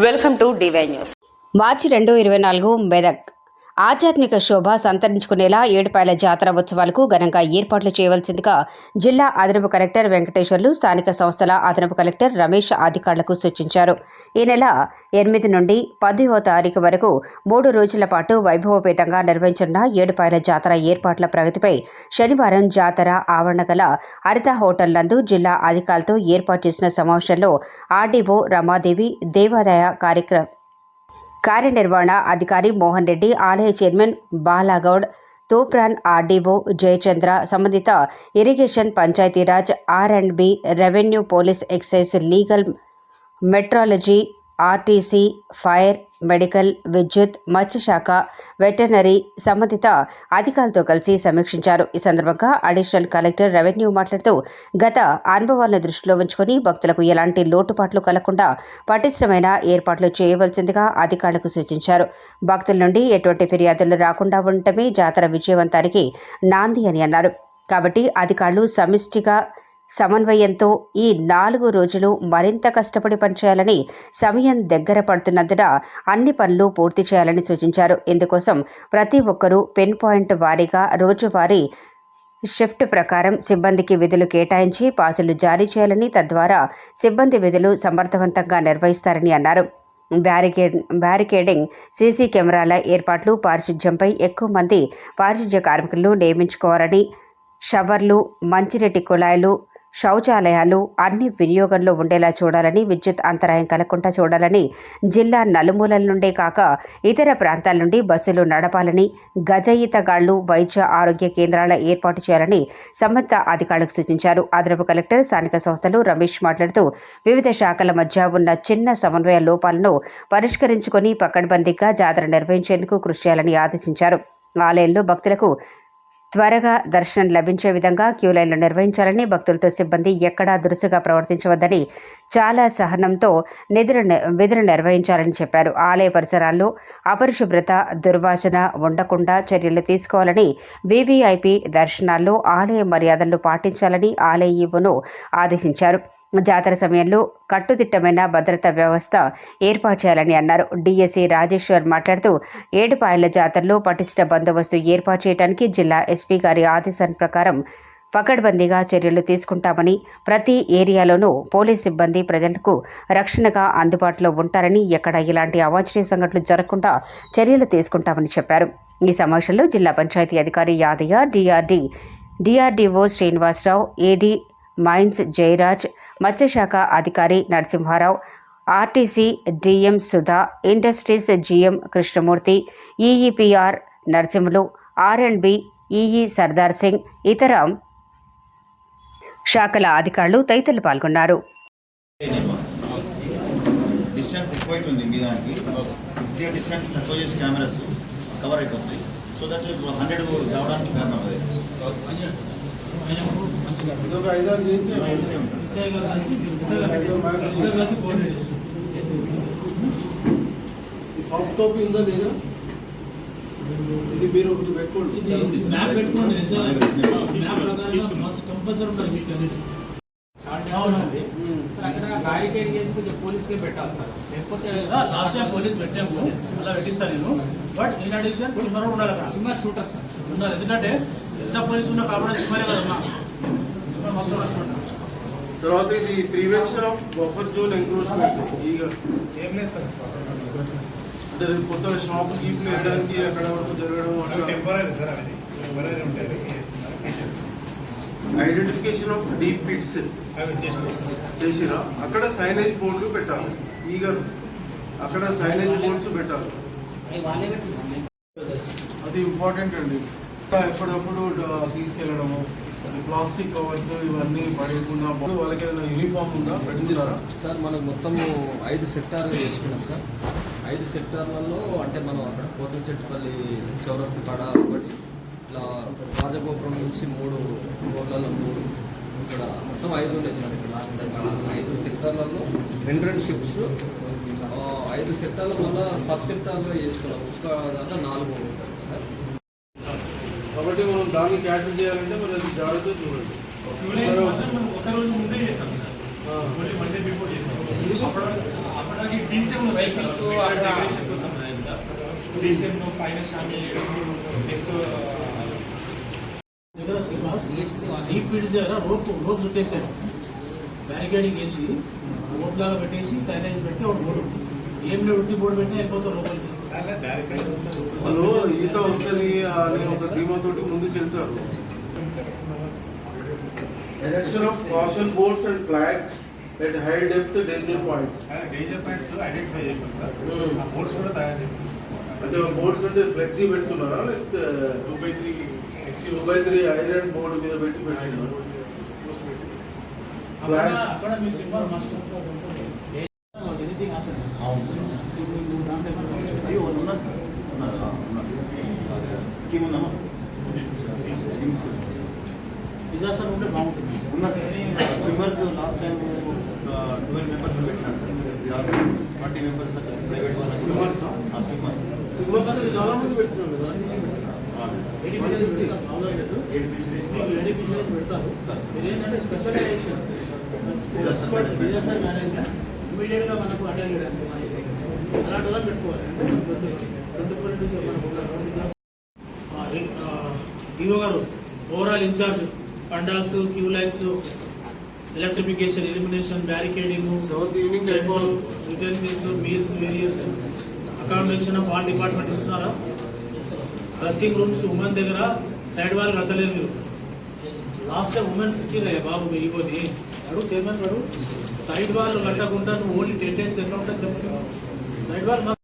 Welcome to DY news. March రెండు ఇరవై నాలుగు మెదక్. ఆధ్యాత్మిక శోభ సంతరించుకునేలా ఏడుపాయల జాతర ఉత్సవాలకు ఘనంగా ఏర్పాట్లు చేయవలసిందిగా జిల్లా అదనపు కలెక్టర్ వెంకటేశ్వర్లు స్థానిక సంస్థల అదనపు కలెక్టర్ రమేష్ అధికారులకు సూచించారు. ఈ నెల ఎనిమిది నుండి పదవ తారీఖు వరకు మూడు రోజుల పాటు వైభవపేతంగా నిర్వహించనున్న ఏడుపాయల జాతర ఏర్పాట్ల ప్రగతిపై శనివారం జాతర ఆవరణ గల హరిత హోటల్ నందు జిల్లా అధికారులతో ఏర్పాటు చేసిన సమావేశంలో ఆర్డీఓ రమాదేవి దేవాదాయ కార్యక్రమ కార్యనిర్వహణ అధికారి మోహన్ రెడ్డి ఆలయ చైర్మన్ బాలాగౌడ్ తూప్రాన్ ఆర్డీఓ జయచంద్ర సంబంధిత irrigation Panchayatiraj R and B revenue police excise legal metrology RTC fire medical విద్యుత్ మత్స్యశాఖ వెటర్నరీ సంబంధిత అధికారులతో కలిసి సమీక్షించారు. ఈ సందర్భంగా అడిషనల్ కలెక్టర్ రెవెన్యూ మాట్లాడుతూ గత అనుభవాలను దృష్టిలో ఉంచుకొని భక్తులకు ఎలాంటి లోటుపాట్లు కలగకుండా పటిష్టమైన ఏర్పాట్లు చేయవలసిందిగా అధికారులకు సూచించారు. భక్తుల నుండి ఎటువంటి ఫిర్యాదులు రాకుండా ఉండటమే జాతర విజయవంతానికి నాంది అని అన్నారు. కాబట్టి అధికారులు సమిష్టిగా సమన్వయంతో ఈ నాలుగు రోజులు మరింత కష్టపడి పనిచేయాలని సమయం దగ్గర పడుతున్నందున అన్ని పనులు పూర్తి చేయాలని సూచించారు. ఇందుకోసం ప్రతి ఒక్కరూ పెన్ పాయింట్ వారీగా రోజువారీ షిఫ్ట్ ప్రకారం సిబ్బందికి విధులు కేటాయించి పాసులు జారీ చేయాలని తద్వారా సిబ్బంది విధులు సమర్థవంతంగా నిర్వహిస్తారని అన్నారు. బ్యారికేడ్ బ్యారికేడింగ్ సీసీ కెమెరాల ఏర్పాట్లు పారిశుధ్యంపై ఎక్కువ మంది పారిశుధ్య కార్మికులను నియమించుకోవాలని షవర్లు మంచిరెట్టి కుళాయిలు శౌచాలయాలు అన్ని వినియోగంలో ఉండేలా చూడాలని విద్యుత్ అంతరాయం కలగకుండా చూడాలని జిల్లా నలుమూలల నుండే కాక ఇతర ప్రాంతాల నుండి బస్సులు నడపాలని గజ ఈతగాళ్ళు వైద్య ఆరోగ్య కేంద్రాల ఏర్పాటు చేయాలని సంబంధిత అధికారులకు సూచించారు. అదనపు కలెక్టర్ స్థానిక సంస్థలు రమేష్ మాట్లాడుతూ వివిధ శాఖల మధ్య ఉన్న చిన్న సమన్వయ లోపాలను పరిష్కరించుకొని పకడ్బందీగా జాతర నిర్వహించేందుకు కృషి చేయాలని ఆదేశించారు. ఆలయంలో భక్తులకు త్వరగా దర్శనం లభించే విధంగా క్యూ లైన్లు నిర్వహించాలని భక్తులతో సిబ్బంది ఎక్కడా దురుసుగా ప్రవర్తించవద్దని చాలా సహనంతో నిధులు విధులు నిర్వహించాలని చెప్పారు. ఆలయ పరిసరాల్లో అపరిశుభ్రత దుర్వాసన ఉండకుండా చర్యలు తీసుకోవాలని వీవీఐపీ దర్శనాల్లో ఆలయ మర్యాదలను పాటించాలని ఆలయ ఈవోను ఆదేశించారు. జాతర సమయంలో కట్టుదిట్టమైన భద్రతా వ్యవస్థ ఏర్పాటు చేయాలని అన్నారు. డిఎస్సి రాజేశ్వర్ మాట్లాడుతూ ఏడుపాయల జాతరలో పటిష్ట బందోబస్తు ఏర్పాటు చేయడానికి జిల్లా ఎస్పీ గారి ఆదేశాల ప్రకారం పకడ్బందీగా చర్యలు తీసుకుంటామని ప్రతి ఏరియాలోనూ పోలీస్ సిబ్బంది ప్రజలకు రక్షణగా అందుబాటులో ఉంటారని ఎక్కడ ఇలాంటి అవాంఛనీయ సంఘటనలు జరగకుండా చర్యలు తీసుకుంటామని చెప్పారు. ఈ సమావేశంలో జిల్లా పంచాయతీ అధికారి Yadaiah DRD DRDO Srinivasarao AD mines Jayaraj మత్స్యశాఖ అధికారి Narasimharao RTC DM Sudha industries GM Krishnamurthy EEPR Narasimhulu R and B EE Sardar Singh ఇతర శాఖల అధికారులు తదితరులు పాల్గొన్నారు. డిస్టెన్స్ ఎక్కువైతుంది మీ దానికి కొద్దిగా డిస్టెన్స్ తక్కువ చేసి కెమెరాస్ కవర్ అయిపోతుంది సో దట్ హండ్రెడ్ రావడానికి కారణం అదే. సాఫ్ట్ కాపీ ఉందా లేదా? ఇది మీరు ఒకటి పెట్టుకోండి. ఇది మ్యాప్ పెట్టుకోండి. కంపల్సరీ ఉంటుంది. అవునండి సార్ అక్కడ బ్యారికేడ్ చేసి కొంచెం పోలీసులే పెట్టాలి సార్. లేకపోతే లాస్ట్ టైం పోలీస్ పెట్టాము అలా పెట్టిస్తాను నేను. బట్ ఇన్ అడిషన్ సిమ్మర్ ఉండాలి సిమ్మర్ షూటర్ సార్. ఉండాలి. ఎందుకంటే ఎంత పోలీసు ఉన్నా కాబట్టి సిమ్మరే కదమ్మా. సిమ్మర్ మస్ట్ ఉండాలి తర్వాత ఇది prevention of buffer zone encroachment ఈ ఏం లేదు సార్. అంటే రేపు కొత్తగా షాప్ సీట్లు వెళ్ళడానికి అక్కడ వరకు జరగడం అట్లా? టెంపరీ సార్ అది. టెంపరీ ఉంటాయి ఐడెంటిఫికేషన్ ఆఫ్ డీప్ పిట్స్ అవి చేసుకో చేసిరా? అక్కడ సైనేజ్ బోర్డులు పెట్టాలి. ఈగర్ అక్కడ సైనేజ్ బోర్డ్స్ పెట్టాలి. అది ఇంపార్టెంట్ అండి. ఎప్పుడప్పుడు తీసుకెళ్ళడము ప్లాస్టిక్ కవర్స్ ఇవన్నీ పడేయకుండా వాళ్ళకి ఏదైనా యూనిఫామ్ ఉందా? పెట్టుకుంటారా? సార్ మనకు మొత్తము ఐదు సెక్టార్లు చేసుకున్నాం సార్. ఐదు సెక్టార్లలో అంటే మనం అక్కడ పోతంశెట్టిపల్లి చౌరస్తా కాడ ఒకటి ఇట్లా రాజగోపురం నుంచి మూడు రోడ్లలో మూడు ఇక్కడ మొత్తం ఐదు ఉన్నాయి సార్. ఇక్కడ ఐదు సెక్టార్లలో రెండు రెండు షిప్స్ ఐదు సెక్టార్లు మళ్ళీ సబ్ సెక్టార్లో చేసుకున్నాం. ఒక్క దాంట్లో నాలుగు సార్. కాబట్టి మనం దాన్ని క్యాటర్ చేయాలంటే మరి అది జాగ్రత్త చూడండి. దగ్గర శ్రీనివాస్ డీప్ ఫీల్డ్స్ దగ్గర రోప్ రోప్ చుట్టేసాడు బ్యారికేడింగ్ వేసి రోప్ లాగా పెట్టేసి సైలేజ్ పెడితే ఒక బోర్డు ఏం లేదు ఉట్టి బోర్డు పెట్టినా వెళ్ళిపోతారు లోపలికి. వాళ్ళు ఈత వస్తుంది అనే ఒక ధీమాతోటి ముందుకు వెళ్తారు. Erection of caution boards and flags at high depth danger points danger points identify చేసాం సార్. ఆ బోర్డ్స్ కూడా తయారు చేసాం అంటే బోర్డ్స్ అంటే ఫ్లెక్సీ పెడుతున్నారా? లేకపోతే two by three two by three iron board మీద పెట్టి పెట్టినారు అక్కడ అక్కడ మీ సింబల్ మస్ట్ స్కీమ్ ఉందమ్మా స్కీమ్. డిజాస్టర్ ఉంటే బాగుంటుంది ఉన్నారు sir members last time twelve members పెట్టినారు సార్ ట్వంటీ మెంబర్స్ ప్రైవేట్ వాళ్ళు? స్విమ్మర్స్ చాలా మంది పెడుతున్నారు కదా ఎయిటీ ఫిషరీస్ పెడతారు సార్. మీరు ఏంటంటే స్పెషలైజేషన్ ఎక్స్పర్ట్ డిజాస్టర్ మేనేజ్మెంట్ ఇమీడియట్గా మనకు అటెండ్ చేయడానికి మనకి అలాంటి వాళ్ళని పెట్టుకోవాలి. అంటే మనకు ఈవో గారు overall incharge pandals queue lines electrification elimination barricading evening utensils meals various accommodation of all department ఇస్తున్నారా? డ్రెస్సింగ్ రూమ్స్ ఉమెన్ దగ్గర సైడ్ వాళ్ళు కట్టలేదు. మీరు లాస్ట్ టైం ఉమెన్స్ ఇచ్చిరే బాబు మీ ఇగోని అడుగు చైర్మన్ గారు. సైడ్ వాళ్ళు కట్టకుండా నువ్వు ఓన్లీ టెన్ డేస్ ఎట్లా ఉంటుంది చెప్పు? సైడ్ వాళ్ళు